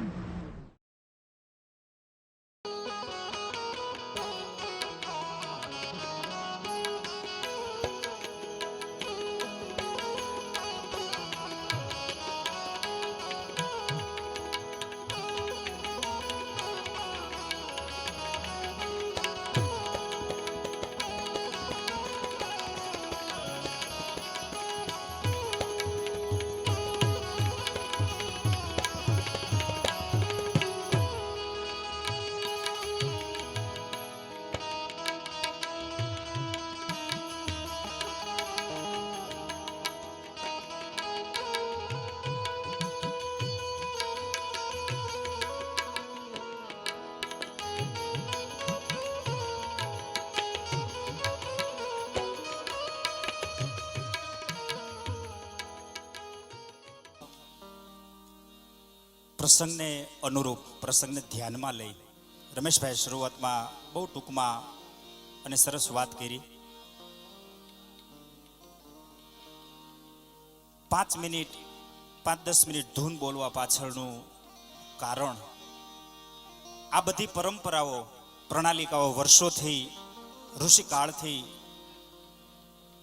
Mm-hmm. પ્રસંગને અનુરૂપ, પ્રસંગને ધ્યાનમાં લઈ રમેશભાઈ શરૂઆતમાં બહુ ટૂંકમાં અને સરસ વાત કરી. પાંચ મિનિટ, પાંચ દસ મિનિટ ધૂન બોલવા પાછળનું કારણ. આ બધી પરંપરાઓ, પ્રણાલિકાઓ વર્ષોથી, ઋષિકાળથી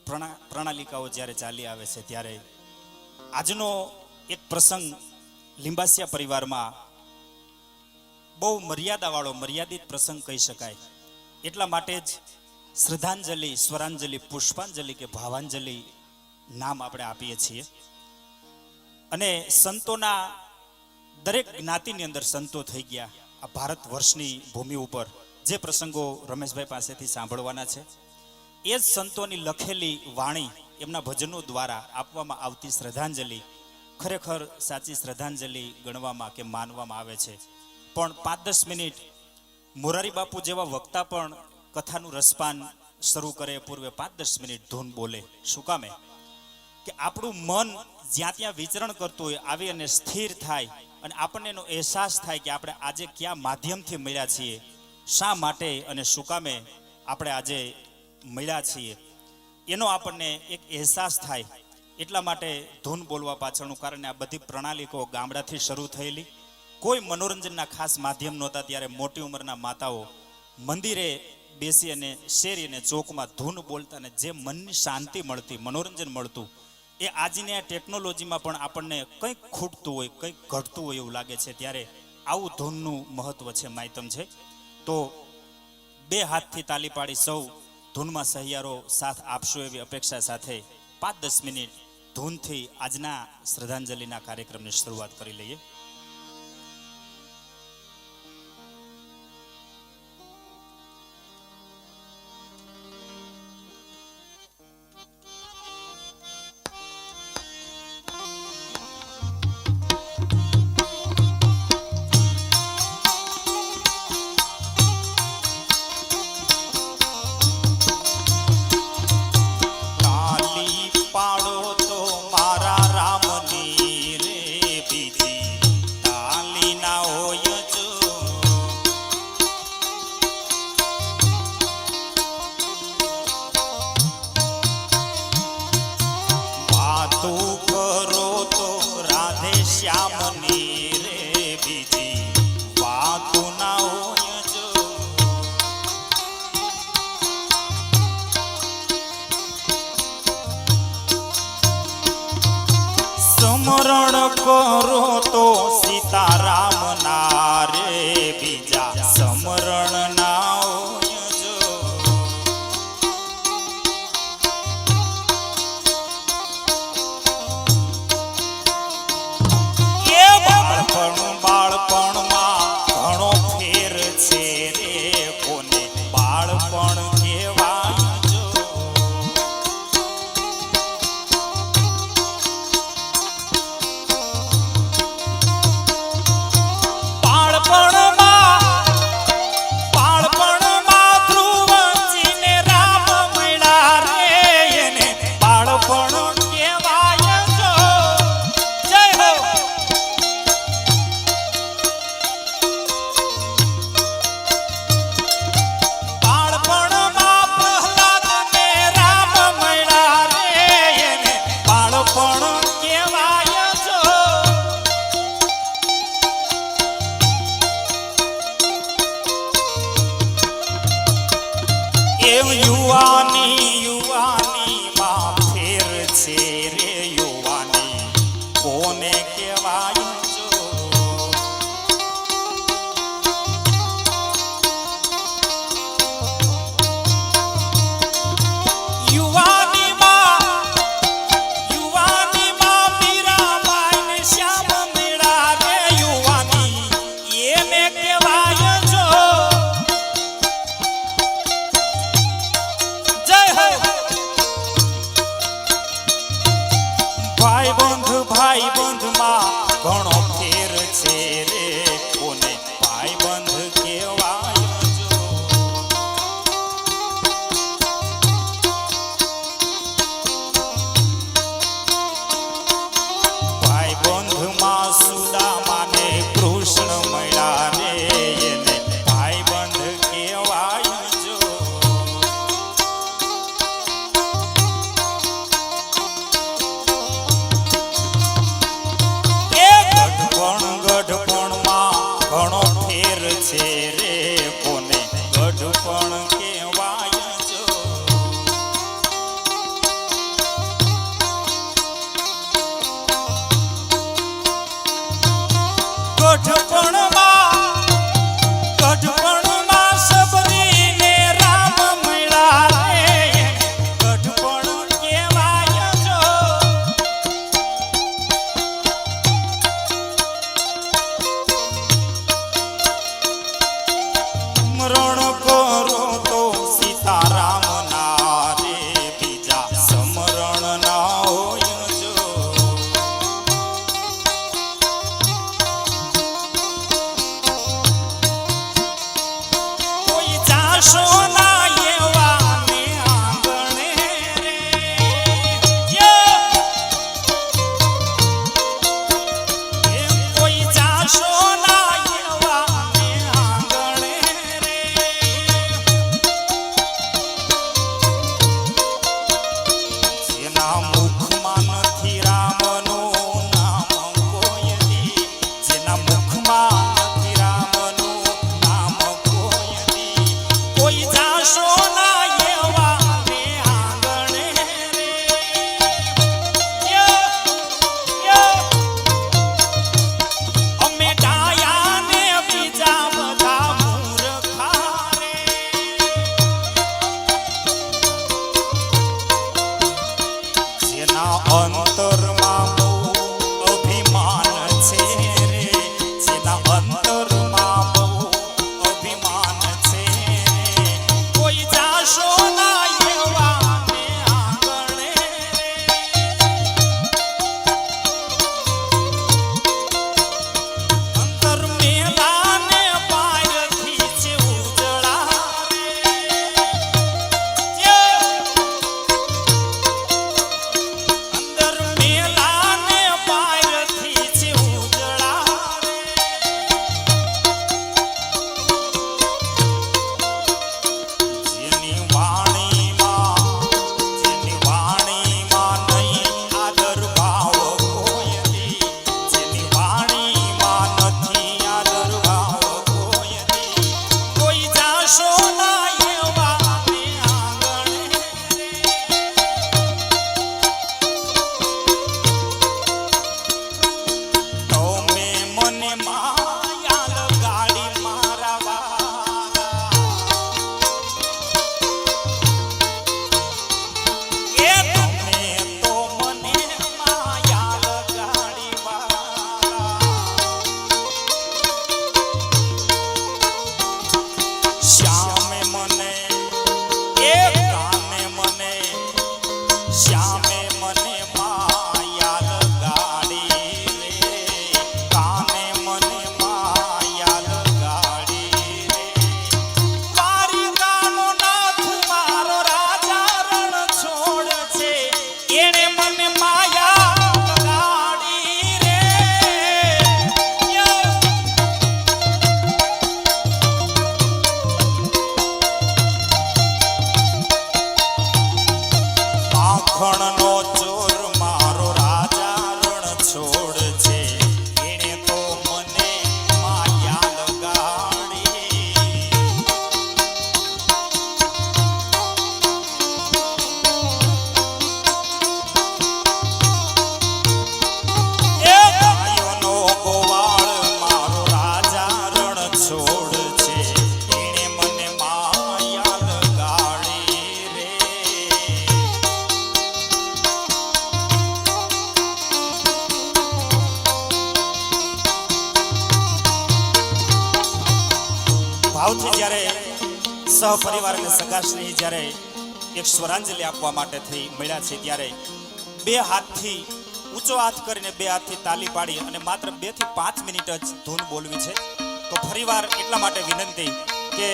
પ્રણા, પ્રણાલિકાઓ જ્યારે ચાલી આવે છે ત્યારે આજનો એક પ્રસંગ લિંબાસિયા પરિવારમાં બહુ મર્યાદાવાળો, મર્યાદિત પ્રસંગ કહી શકાય. એટલા માટે જ શ્રદ્ધાંજલિ, સ્વરાંજલિ, પુષ્પાંજલિ કે ભાવાંજલિ નામ આપણે આપીએ છીએ. અને સંતોના દરેક જ્ઞાતિની અંદર સંતો થઈ ગયા આ ભારત વર્ષની ભૂમિ ઉપર. જે પ્રસંગો રમેશભાઈ પાસેથી સાંભળવાના છે. એ જ સંતોની લખેલી વાણી એમના ભજનો દ્વારા આપવામાં આવતી શ્રદ્ધાંજલિ ખરેખર સાચી શ્રદ્ધાંજલિ ગણવામાં કે માનવામાં આવે છે. પણ પાંચ દસ મિનિટ મોરારી બાપુ જેવા વક્તા પણ કથાનું રસપાન શરૂ કરે પૂર્વે પાંચ દસ મિનિટ ધૂન બોલે. શું કામે કે આપણું મન જ્યાં ત્યાં વિચરણ કરતું હોય આવી અને સ્થિર થાય અને આપણને એનો અહેસાસ થાય કે આપણે આજે કયા માધ્યમથી મળ્યા છીએ, શા માટે અને શું કામે આપણે આજે મળ્યા છીએ. એનો આપણને એક અહેસાસ થાય. એટલા માટે ધૂન બોલવા પાછળનું કારણ આ બધી પ્રણાલીકો ગામડાથી શરૂ થયેલી. કોઈ મનોરંજનના ખાસ માધ્યમ નહોતા ત્યારે મોટી ઉંમરના માતાઓ મંદિરે બેસી અને શેરી અને ચોકમાં ધૂન બોલતા અને જે મનની શાંતિ મળતી, મનોરંજન મળતું, એ આજની આ ટેકનોલોજીમાં પણ આપણને કંઈક ખૂટતું હોય, કંઈક ઘટતું હોય એવું લાગે છે. ત્યારે આવું ધૂનનું મહત્વ છે માયતમ છે. તો બે હાથથી તાલી પાડી સૌ ધૂનમાં સહિયારો સાથ આપશો એવી અપેક્ષા સાથે પાંચ દસ મિનિટ ધૂનથી આજના શ્રદ્ધાંજલિના કાર્યક્રમની શરૂઆત કરી લઈએ. કરો તો ભાઈ બંધમાં ઘણો શ્યામે મને ભાવથી જ્યારે સહપરિવાર અને સગાશ્રેહી જ્યારે એક સ્વરાંજલિ આપવા માટે થઈ મળ્યા છે, ત્યારે બે હાથથી ઊંચો હાથ કરીને બે હાથથી તાલી પાડી અને માત્ર બેથી પાંચ મિનિટ જ ધૂન બોલવી છે. તો ફરીવાર એટલા માટે વિનંતી કે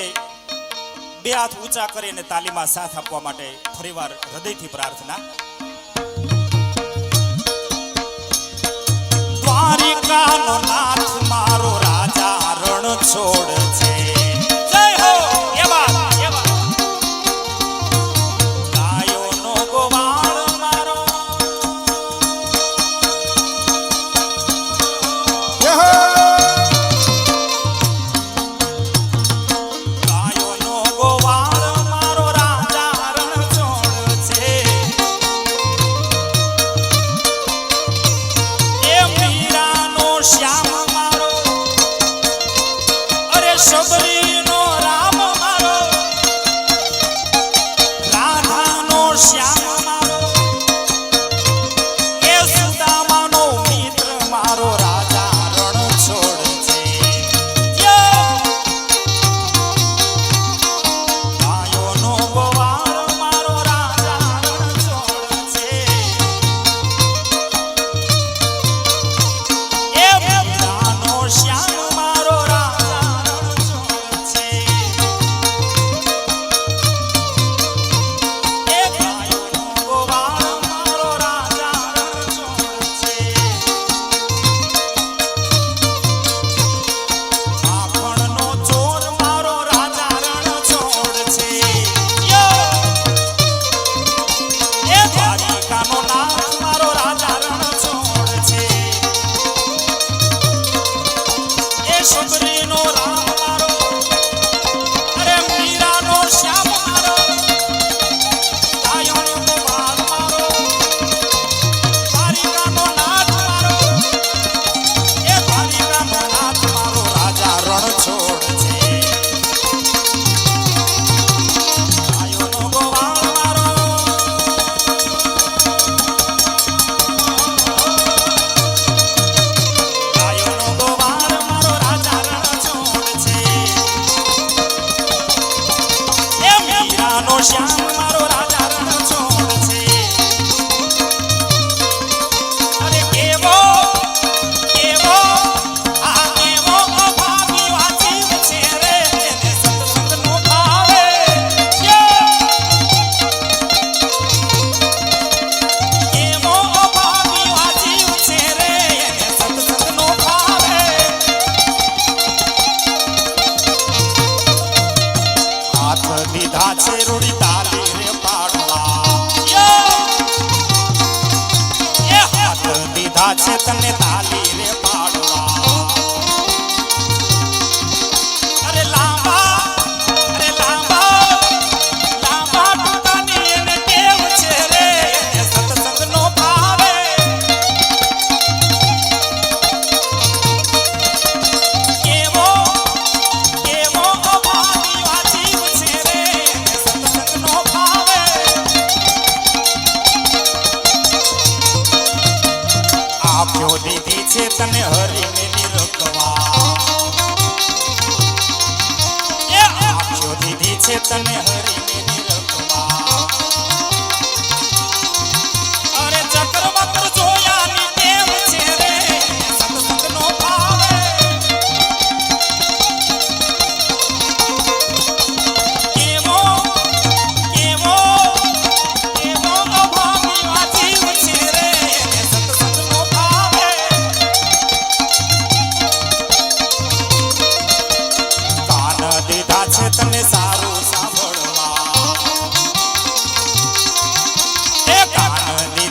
બે હાથ ઊંચા કરીને તાલીમાં સાથ આપવા માટે ફરીવાર હૃદયથી પ્રાર્થના. દ્વારિકાનો નાથ મારો રાજા રણ છોડ છે.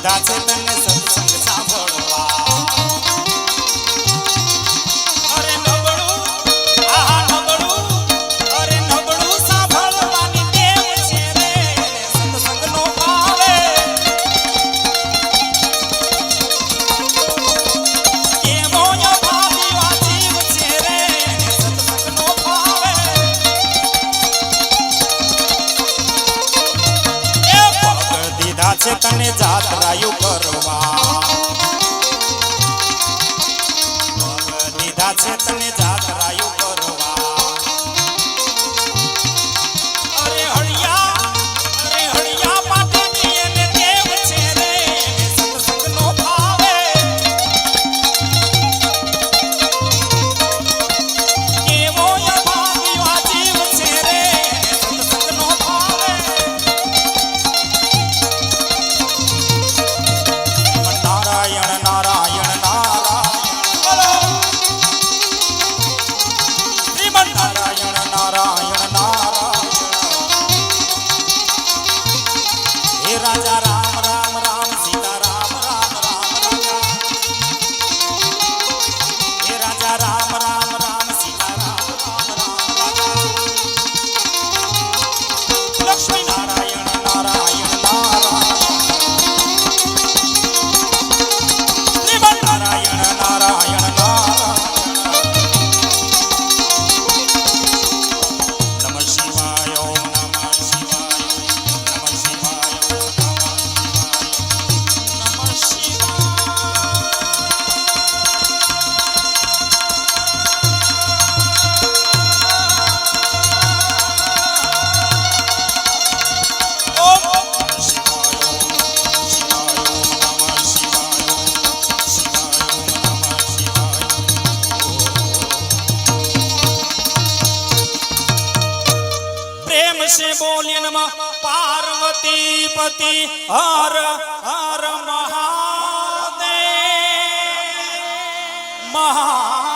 that's it. પતિ પતિ હર હર મહાદેવ મહા